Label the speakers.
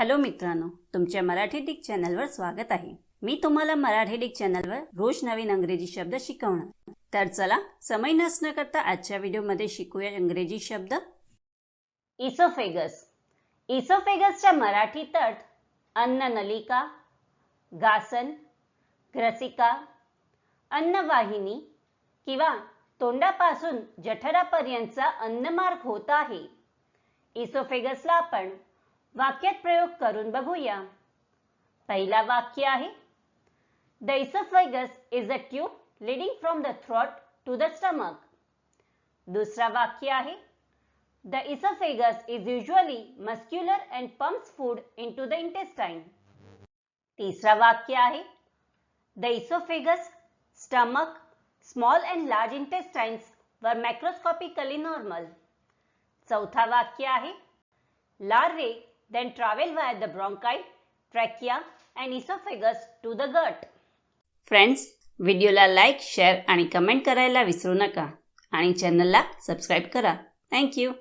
Speaker 1: Hello मित्रांनो तुमच्या Marathi Dick चॅनलवर स्वागत आहे. मी तुम्हाला मराठी डिक चॅनलवर रोज नवीन इंग्रजी शब्द शिकवणार. तर चला समय नसणं करता आजच्या व्हिडिओमध्ये शिकूया इंग्रजी शब्द. इसोफेगस इसोफेगसच्या मराठी तट अन्न नलिका गासन ग्रसिका अन्नवाहिनी किंवा तोंडापासून जठरापर्यंतचा अन्नमार्ग होत आहे. इसोफेगसला आपण वाक्यात प्रयोग करून बघूया. पहिला वाक्य आहे the oesophagus is a tube leading from the throat to the stomach दुसरा वाक्य आहे the oesophagus is usually muscular and pumps food into the intestine तिसरा वाक्य आहे the oesophagus stomach small and large intestines were macroscopically normal चौथा वाक्य आहे larvae then travel via the bronchi, trachea and esophagus to the gut. Friends व्हिडिओला like share आणि comment करायला विसरू नका आणि चॅनलला सबस्क्राईब करा थँक्यू